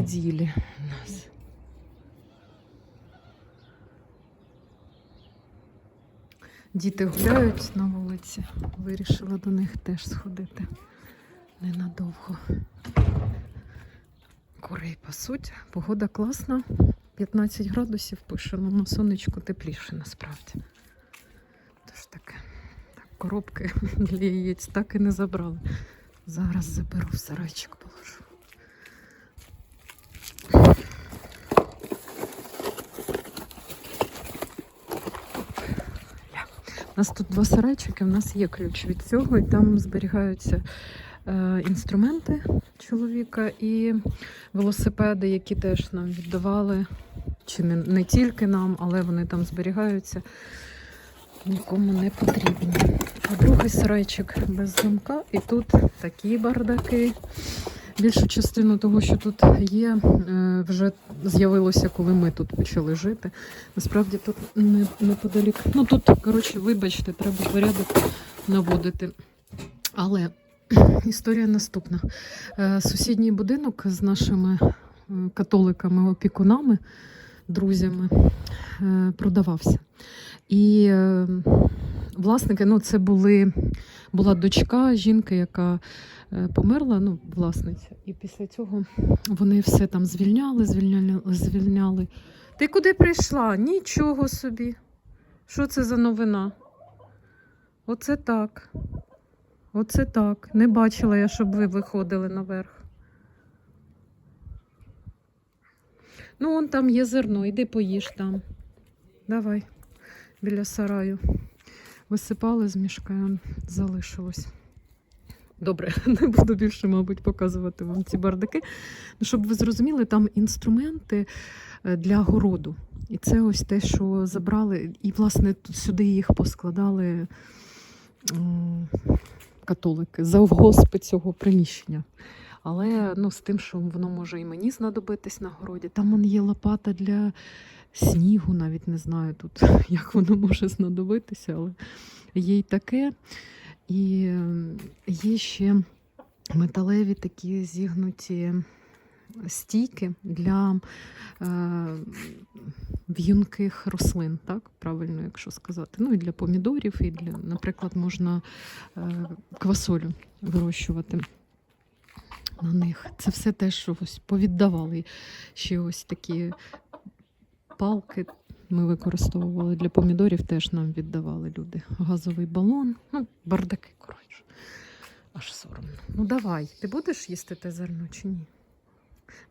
неділі у нас. Діти гуляють на вулиці. Вирішила до них теж сходити ненадовго. Курей пасуть. Погода класна. 15 градусів пише, але на сонечку тепліше насправді. Тож таке. Так, коробки для яєць так і не забрали. Зараз заберу в сарайчик положу. У нас тут два сарайчики, у нас є ключ від цього, і там зберігаються е, інструменти чоловіка і велосипеди, які теж нам віддавали. Чи не, не тільки нам, але вони там зберігаються. Нікому не потрібні. А другий сарайчик без замка, і тут такі бардаки. Більшу частину того, що тут є, е, вже з'явилося, коли ми тут почали жити. Насправді тут не, неподалік. Ну тут, коротше, вибачте, треба порядок наводити. Але історія наступна. Е, Сусідній будинок з нашими е, католиками-опікунами, друзями продавався. І власники, ну це були, була дочка жінки, яка е, померла, ну, власниця. І після цього вони все там звільняли, звільняли, звільняли. Ти куди прийшла? Нічого собі. Що це за новина? Оце так. Оце так. Не бачила я, щоб ви виходили наверх. Ну, вон там є зерно, іди поїж там. Давай, біля сараю. Висипали з мішка, залишилось. Добре, не буду більше, мабуть, показувати вам ці бардаки. Ну, щоб ви зрозуміли, там інструменти е, для городу. І це ось те, що забрали. І, власне, тут сюди їх поскладали католики, завгоспи цього приміщення. Але ну, з тим, що воно може і мені знадобитись на городі. Там є лопата для снігу, навіть не знаю тут, як воно може знадобитися, але є й таке. І є ще металеві такі зігнуті стійки для е, в'юнких рослин, так правильно, якщо сказати. Ну і для помідорів, і для, наприклад, можна е, квасолю вирощувати на них. Це все те, що ось повіддавали. Ще ось такі палки ми використовували для помідорів, теж нам віддавали люди. Газовий балон, ну, бардаки, коротше. Аж соромно. Ну давай, ти будеш їсти те зерно чи ні?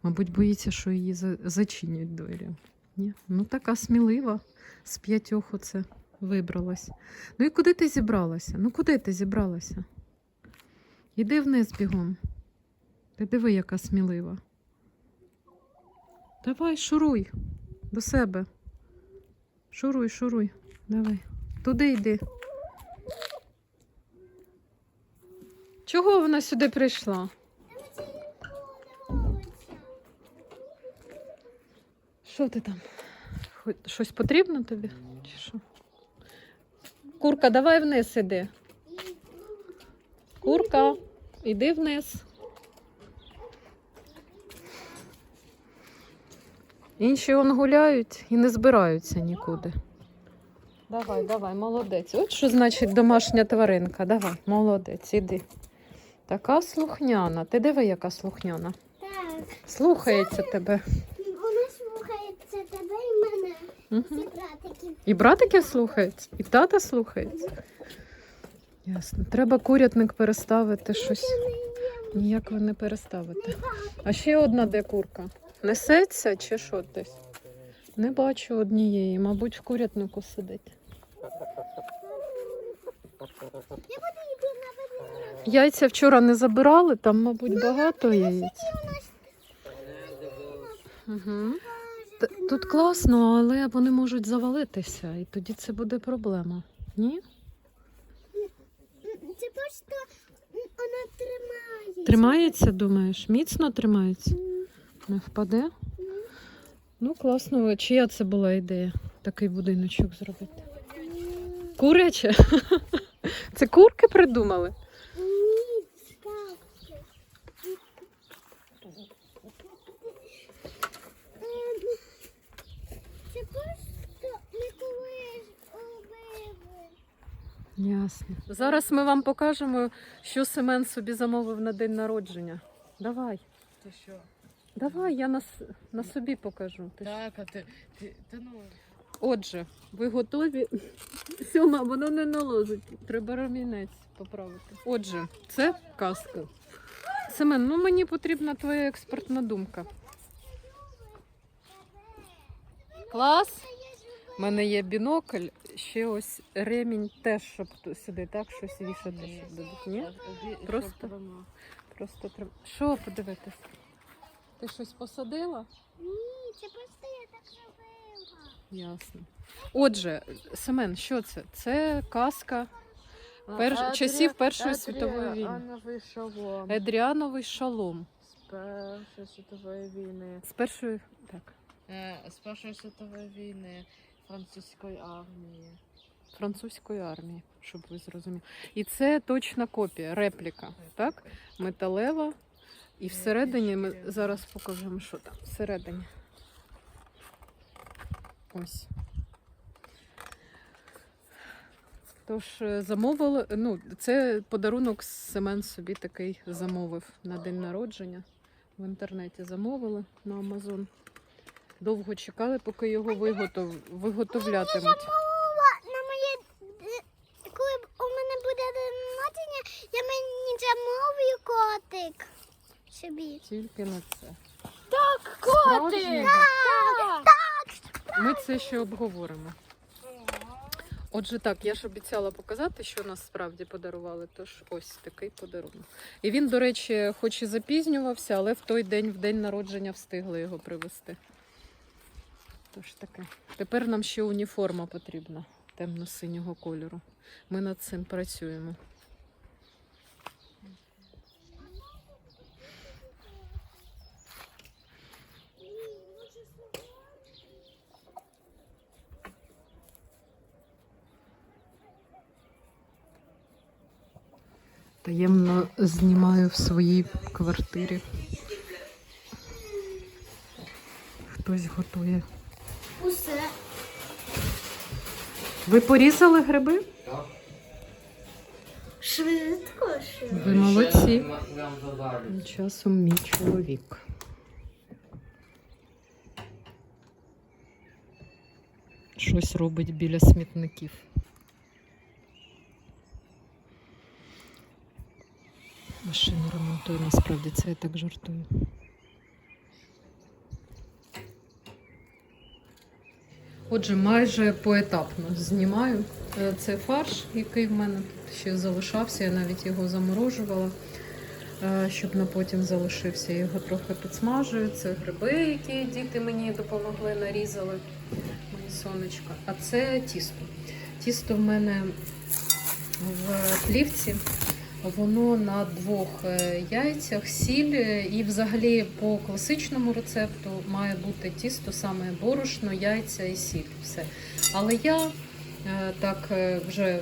Мабуть, боїться, що її зачинять двері. Ні? Ну, така смілива, з п'ятьох оце вибралась. Ну і куди ти зібралася? Ну куди ти зібралася? Іди вниз бігом. Ти диви, яка смілива. Давай, шуруй до себе. Шуруй, шуруй. Давай. Туди йди. Чого вона сюди прийшла? Що ти там? Щось потрібно тобі? Чи що? Курка, давай вниз іди. Курка, іди вниз. Інші он гуляють і не збираються нікуди. Давай, давай, молодець. От що значить домашня тваринка. Давай, молодець, іди. Така слухняна. Ти диви, яка слухняна. Так, Слухається тебе. вона слухається тебе і мене. Угу. Це братики. І братиків слухається, і тата слухається. Ясно. Треба курятник переставити щось. Ніяк ви не переставите. А ще одна де курка. Несеться чи що десь? Не бачу однієї, мабуть, в курятнику сидить. Яйця вчора не забирали, там, мабуть, багато яєць. Угу. Тут класно, але вони можуть завалитися, і тоді це буде проблема. Ні? Це просто вона тримає. Тримається, думаєш? Міцно тримається? не впаде. Ну, класно, чия це була ідея, такий будиночок зробити. Куряче? Це курки придумали? Це просто Ясно. Зараз ми вам покажемо, що Семен собі замовив на день народження. Давай. Ти що? Давай, я на, с- на собі покажу. Ти ж- Так, а ти, ти, ти ну. Отже, ви готові? Сьома, воно не налозить. Треба ремінець поправити. Отже, це казка. Семен, ну мені потрібна твоя експертна думка. Клас. У мене є бінокль, ще ось ремінь теж, щоб ту- сюди так щось вішати, Ні. щоб дадуть. Ні? Просто? Просто треба. Що подивитись? Ти щось посадила? Ні, це просто я так зробила. Ясно. Отже, Семен, що це? Це казка Перш- Адрі- часів Першої Адрі- світової війни. Ановий шалом. Едріановий шалом. З Першої світової війни. З першої. Так. Е, З Першої світової війни французької армії. Французької армії, щоб ви зрозуміли. І це точна копія, репліка, так? Металева. І всередині ми зараз покажемо, що там всередині. Ось. Тож е, замовили, ну, це подарунок Семен собі такий замовив на день народження. В інтернеті замовили на Амазон. Довго чекали, поки його виготов... виготовлятимуть. На моє е, коли у мене буде день народження, я мені замовлю котик. Собі. Тільки на це. Так, Справжній? Так. Ми це ще обговоримо. Отже, так, я ж обіцяла показати, що нас справді подарували. Тож ось такий подарунок. І він, до речі, хоч і запізнювався, але в той день, в день народження, встигли його привезти. Тож таке. Тепер нам ще уніформа потрібна темно-синього кольору. Ми над цим працюємо. Таємно знімаю в своїй квартирі. Хтось готує. Усе. Ви порізали гриби? Швидко, швидко. Ви молодці. Тим часом мій чоловік. Щось робить біля смітників. Машину ремонтує, насправді це я так жартую. Отже, майже поетапно знімаю. Е, Це фарш, який в мене тут ще залишався, я навіть його заморожувала е, щоб на потім залишився. Його трохи підсмажую. Це гриби, які діти мені допомогли, нарізали. Мої сонечка. А це тісто. Тісто в мене в плівці. Воно на двох е, яйцях, сіль е, і взагалі по класичному рецепту має бути тісто саме борошно, яйця і сіль. Все. Але я е, так вже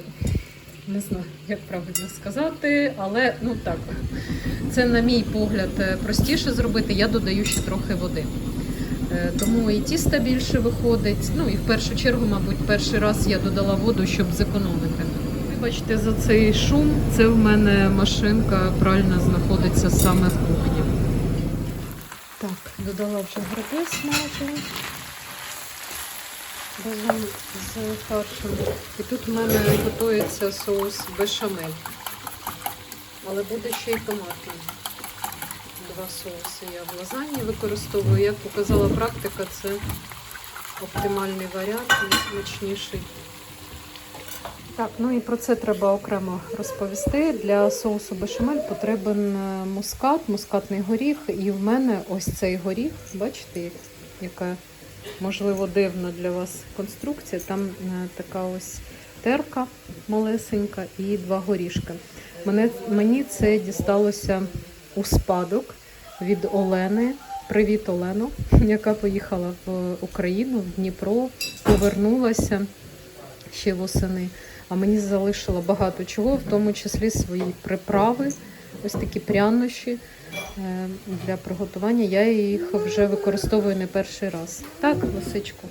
не знаю, як правильно сказати, але ну так, це, на мій погляд, простіше зробити. Я додаю ще трохи води. Тому і тіста більше виходить. Ну і в першу чергу, мабуть, перший раз я додала воду, щоб зекономити. Вибачте за цей шум. Це в мене машинка пральна знаходиться саме в кухні. Так, додала вже гриби смажені разом з фаршем. І тут в мене готується соус бешамель. Але буде ще й томатний. Два соуси я в лазаньї використовую. Як показала практика, це оптимальний варіант, найсмачніший. Так, ну і про це треба окремо розповісти. Для соусу бешамель потрібен е, мускат, мускатний горіх. І в мене ось цей горіх, бачите, яка можливо дивна для вас конструкція. Там е, така ось терка малесенька і два горішки. Мене, мені це дісталося у спадок від Олени. Привіт, Олено, яка поїхала в Україну, в Дніпро, повернулася ще восени. А мені залишила багато чого, в тому числі свої приправи, ось такі прянощі е, для приготування. Я їх вже використовую не перший раз. Так, лисичко.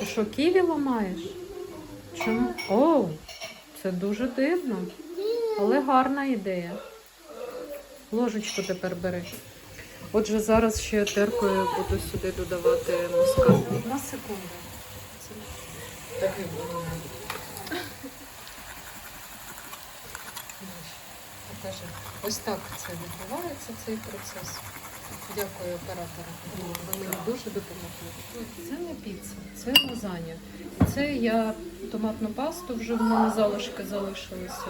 Ти що, ківі ламаєш? Чому? О, це дуже дивно, але гарна ідея. Ложечку тепер бери. Отже, зараз ще теркою буду сюди додавати мускат. Одна секунда. Це такий буде. Покажи. Ось так це відбувається, цей процес. Дякую оператору. Ви мені дуже допомогли. Це не піца, це лазанья. І це я томатну пасту вже в мене залишки залишилися.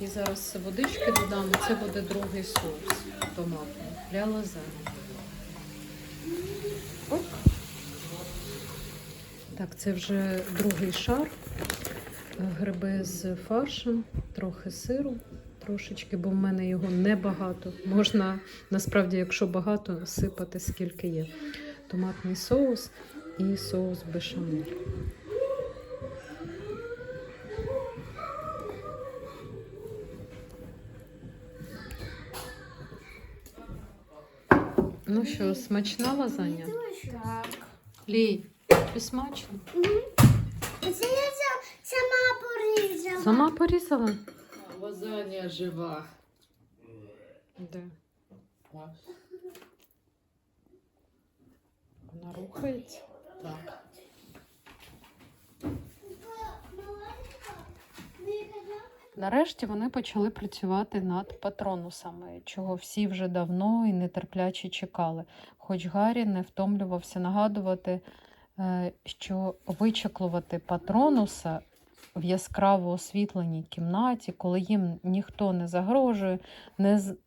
І зараз водички додам. Це буде другий соус томатний для лазані. Так, це вже другий шар. Гриби з фаршем, трохи сиру, трошечки, бо в мене його небагато. Можна, насправді, якщо багато, сипати скільки є. Томатний соус і соус бешамель. Ну що, смачна лазанья? Так. Лій, тобі смачно? Це я сама порізала. Сама порізала? Лазанья жива. Де? Вона рухається. Так. Нарешті вони почали працювати над патронусами, чого всі вже давно і нетерпляче чекали. Хоч Гаррі не втомлювався нагадувати, що вичеклувати патронуса в яскраво освітленій кімнаті, коли їм ніхто не загрожує,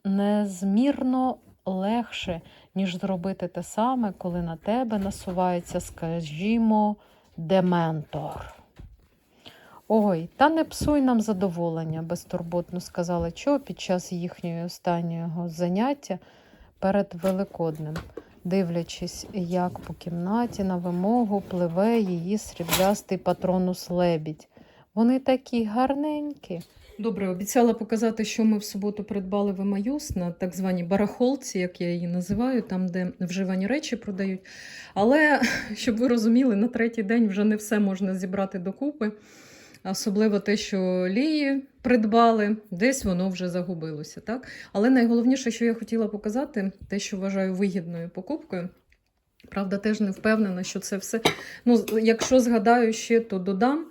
незмірно легше, ніж зробити те саме, коли на тебе насувається, скажімо, дементор. Ой, та не псуй нам задоволення, безтурботно сказала Чо під час їхнього останнього заняття перед Великоднем, дивлячись, як по кімнаті на вимогу пливе її сріблястий патронус лебідь. Вони такі гарненькі. Добре, обіцяла показати, що ми в суботу придбали в на так званій барахолці, як я її називаю, там, де вживані речі продають. Але, щоб ви розуміли, на третій день вже не все можна зібрати докупи. Особливо те, що лії придбали, десь воно вже загубилося. Так? Але найголовніше, що я хотіла показати, те, що вважаю вигідною покупкою. Правда, теж не впевнена, що це все. Ну, якщо згадаю ще, то додам.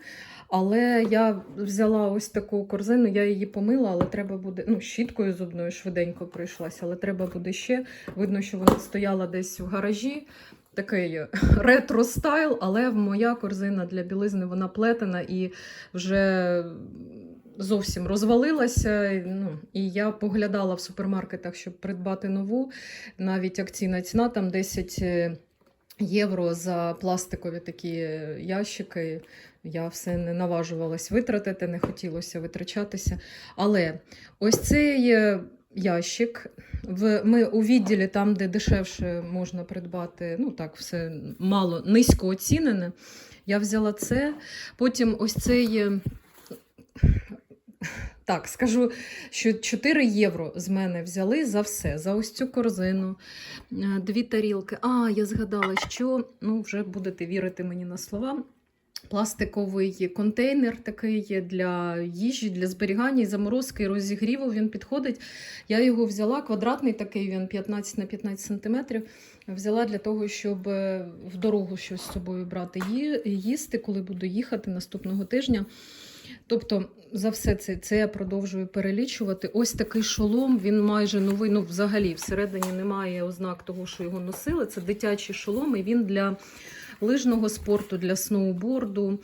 Але я взяла ось таку корзину, я її помила, але треба буде. Ну, щіткою зубною швиденько пройшлася, але треба буде ще. Видно, що вона стояла десь в гаражі. Такий ретро стайл, але моя корзина для білизни вона плетена і вже зовсім розвалилася. Ну, і я поглядала в супермаркетах, щоб придбати нову. Навіть акційна ціна там 10 євро за пластикові такі ящики. Я все не наважувалась витратити, не хотілося витрачатися. Але ось цей е, ящик. В, ми у відділі, там, де дешевше можна придбати, ну так, все мало низько оцінене. Я взяла це. Потім ось цей. е, Так, скажу, що 4 євро з мене взяли за все, за ось цю корзину, е, дві тарілки. А, я згадала, що ну, вже будете вірити мені на слова. Пластиковий контейнер такий для їжі, для зберігання і заморозки і розігріву. Він підходить. Я його взяла, квадратний такий, він 15 на 15 сантиметрів. Взяла для того, щоб е, в дорогу щось з собою брати, їсти, коли буду їхати наступного тижня. Тобто, за все це, це я продовжую перелічувати. Ось такий шолом, він майже новий. Ну, взагалі, всередині немає ознак того, що його носили. Це дитячий шолом, і він для лижного спорту, для сноуборду.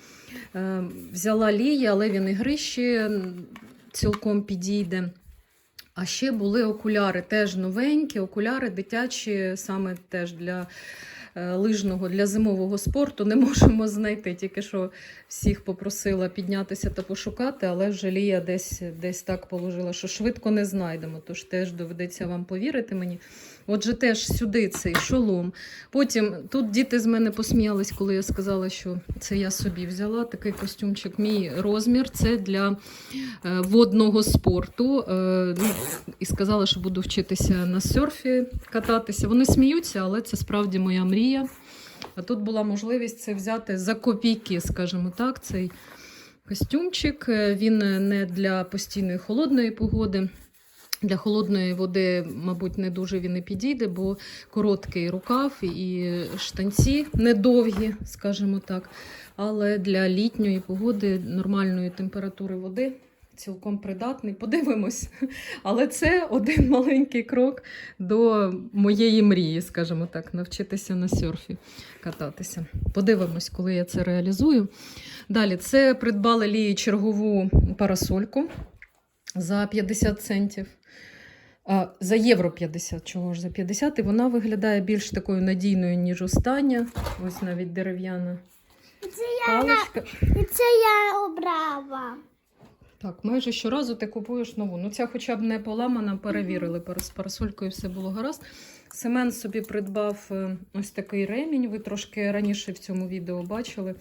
Е, взяла лії, але він і грищі цілком підійде. А ще були окуляри, теж новенькі, окуляри дитячі, саме теж для лижного, для зимового спорту. Не можемо знайти. Тільки що всіх попросила піднятися та пошукати, але вже Лія десь, десь так положила, що швидко не знайдемо. Тож теж доведеться вам повірити мені. Отже, теж сюди цей шолом. Потім тут діти з мене посміялись, коли я сказала, що це я собі взяла. Такий костюмчик, мій розмір. Це для е, водного спорту. Е, ну, і сказала, що буду вчитися на серфі кататися. Вони сміються, але це справді моя мрія. А тут була можливість це взяти за копійки, скажімо так, цей костюмчик. Е, Він не для постійної холодної погоди. Для холодної води, мабуть, не дуже він і підійде, бо короткий рукав і штанці недовгі, скажімо так. Але для літньої погоди, нормальної температури води цілком придатний. Подивимось. Але це один маленький крок до моєї мрії, скажімо так, навчитися на серфі кататися. Подивимось, коли я це реалізую. Далі, це придбали Лії чергову парасольку за 50 центів. А, за євро 50, чого ж за 50, і вона виглядає більш такою надійною, ніж остання. Ось навіть дерев'яна це я, паличка. це я обрала. Так, майже щоразу ти купуєш нову. Ну, ця хоча б не поламана, перевірили з парасолькою, все було гаразд. Семен собі придбав е, ось такий ремінь. Ви трошки раніше в цьому відео бачили.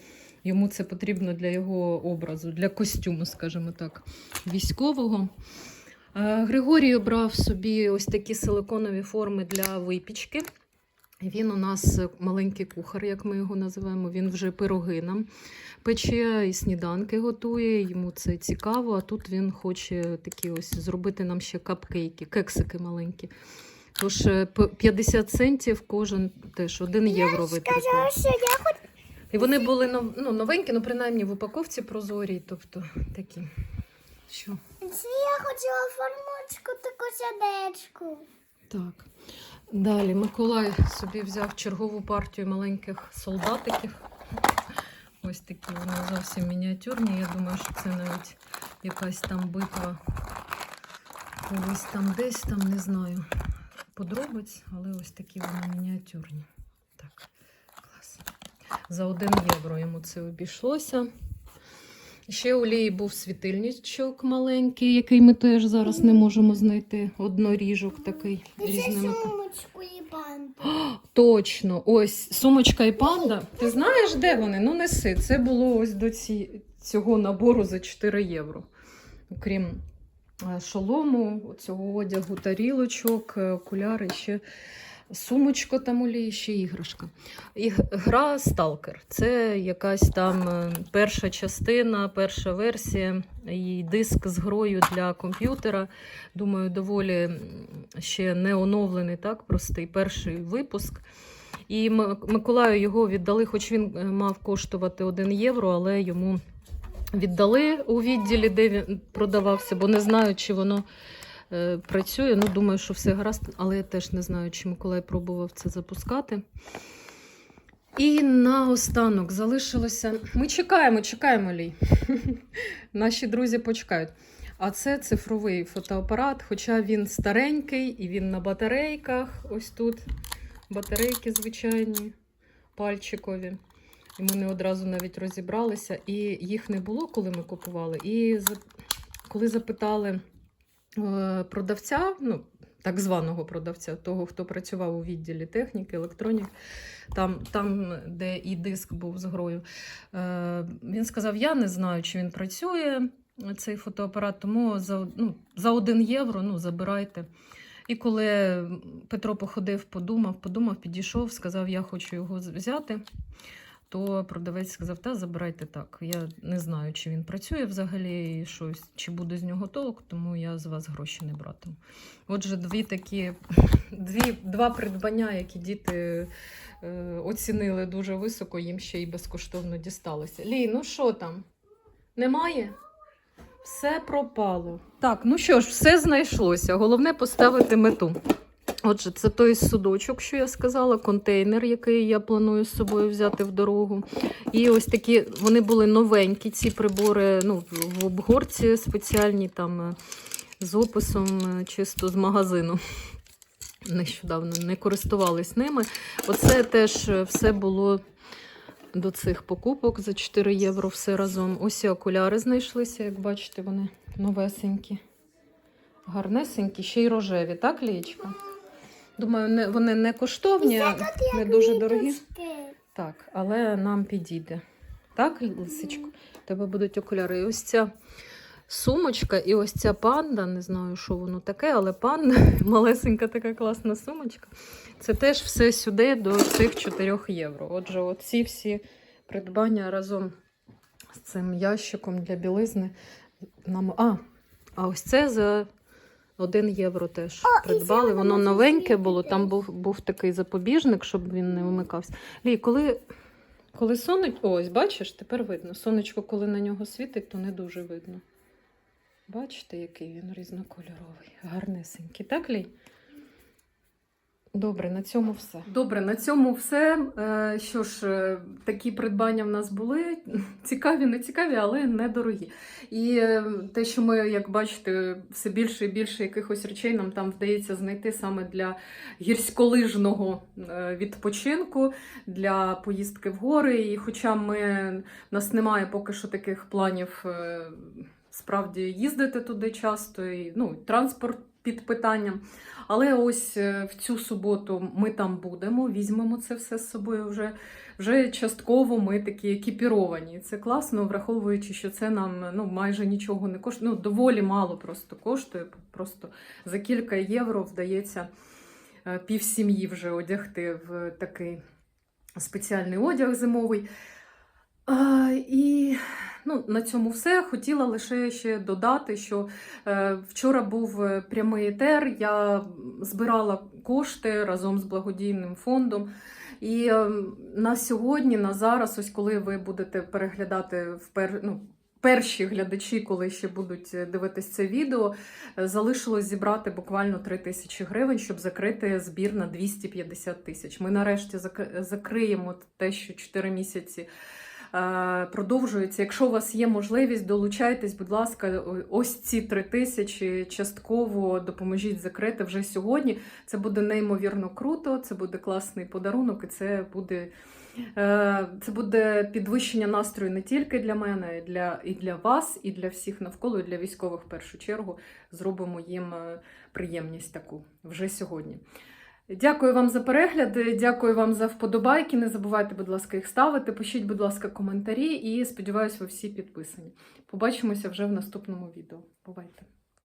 Йому це потрібно для його образу, для костюму, скажімо так, військового. Е, Григорій обрав собі ось такі силиконові форми для випічки. Він у нас маленький кухар, як ми його називаємо. Він вже пироги нам пече і сніданки готує. Йому це цікаво. А тут він хоче такі ось зробити нам ще капкейки, кексики маленькі. Тож е, 50 центів кожен теж 1 євро. Сказала, що я хочу. І вони були нов- ну, новенькі, ну принаймні в упаковці прозорій, тобто такі. Що? Я хотіла формочку таку сердечку. Так. Далі Миколай собі взяв чергову партію маленьких солдатиків. Ось такі вони зовсім мініатюрні. Я думаю, що це навіть якась там битва. Колись там десь, там не знаю подробиць, але ось такі вони мініатюрні. Так, клас. За один євро йому це обійшлося. Ще у Лії був світильничок маленький, який ми теж зараз не можемо знайти. Одноріжок такий різними. Сумочку і панду. Точно, ось сумочка і панда. Ти знаєш, де вони? Ну неси. Це було ось до ці, цього набору за 4 євро. Окрім е, шолому, цього одягу, тарілочок, е, окуляри, ще сумочка там у Лії, ще іграшка. І гра Сталкер. Це якась там е, перша частина, перша версія, і диск з грою для комп'ютера. Думаю, доволі ще не оновлений, так, простий перший випуск. І Миколаю його віддали, хоч він е, мав коштувати 1 євро, але йому віддали у відділі, де він продавався, бо не знаю, чи воно працює. Ну, думаю, що все гаразд, але я теж не знаю, чи Миколай пробував це запускати. І наостанок залишилося. Ми чекаємо, чекаємо, Лій. Наші друзі почекають. А це цифровий фотоапарат, хоча він старенький і він на батарейках. Ось тут батарейки звичайні, пальчикові. І ми не одразу навіть розібралися. І їх не було, коли ми купували. І коли запитали е, продавця, ну, так званого продавця, того, хто працював у відділі техніки, електроніки, там, там де і диск був з грою, е, він сказав: Я не знаю, чи він працює, цей фотоапарат, тому за, ну, за 1 євро ну, забирайте. І коли Петро походив, подумав, подумав, підійшов, сказав, я хочу його взяти, то продавець сказав, та забирайте так. Я не знаю, чи він працює взагалі, і щось, чи буде з нього толк, тому я з вас гроші не братиму. Отже, дві такі, дві, два придбання, які діти е, оцінили дуже високо, їм ще й безкоштовно дісталося. Лій, ну що там? Немає? Все пропало. Так, ну що ж, все знайшлося. Головне поставити мету. Отже, це той судочок, що я сказала, контейнер, який я планую з собою взяти в дорогу. І ось такі, вони були новенькі, ці прибори ну, в обгорці спеціальні, там е, з описом е, чисто з магазину. Нещодавно не користувались ними. Оце теж е, все було до цих покупок за 4 євро все разом. Ось і окуляри знайшлися, як бачите, вони новесенькі. Гарнесенькі, ще й рожеві, так, Лієчка? Думаю, не, вони не коштовні, не дуже дорогі. Так, але нам підійде. Так, лисичко? Тебе будуть окуляри. І ось ця сумочка, і ось ця панда, не знаю, що воно таке, але панда, малесенька така класна сумочка. Це теж все сюди до цих 4 євро. Отже, оці всі придбання разом з цим ящиком для білизни. Нам... А, а ось це за 1 євро теж О, придбали. Воно новеньке було, там був, був такий запобіжник, щоб він не вмикався. Лій, коли, коли сонечко, ось бачиш, тепер видно. Сонечко, коли на нього світить, то не дуже видно. Бачите, який він різнокольоровий, гарнесенький, так, Лій? Добре, на цьому все. Добре, на цьому все. Е, Що ж, е, такі придбання в нас були. Цікаві, не цікаві, але недорогі. І е, те, що ми, як бачите, все більше і більше якихось речей нам там вдається знайти саме для гірськолижного відпочинку, для поїздки в гори. І хоча ми, в нас немає поки що таких планів справді їздити туди часто, і ну, транспорт під питанням. Але ось е, в цю суботу ми там будемо, візьмемо це все з собою вже. Вже частково ми такі екіпіровані. Це класно, враховуючи, що це нам ну, майже нічого не коштує. Ну, доволі мало просто коштує. Просто за кілька євро вдається е, пів сім'ї вже одягти в такий спеціальний одяг зимовий. А, і ну, на цьому все. Хотіла лише ще додати, що е, вчора був е, прямий етер. Я збирала кошти разом з благодійним фондом. І е, на сьогодні, на зараз, ось коли ви будете переглядати впер... ну, перші глядачі, коли ще будуть дивитись це відео, залишилось зібрати буквально 3 тисячі гривень, щоб закрити збір на 250 тисяч. Ми нарешті зак- закриємо те, що 4 місяці. Е, Продовжується. Якщо у вас є можливість, долучайтесь, будь ласка, ось ці три тисячі частково допоможіть закрити вже сьогодні. Це буде неймовірно круто, це буде класний подарунок, і це буде, е, це буде підвищення настрою не тільки для мене, а для, і для вас, і для всіх навколо, і для військових в першу чергу. Зробимо їм е, приємність таку вже сьогодні. Дякую вам за перегляд, дякую вам за вподобайки. Не забувайте, будь ласка, їх ставити. Пишіть, будь ласка, коментарі і сподіваюся, ви всі підписані. Побачимося вже в наступному відео. Бувайте!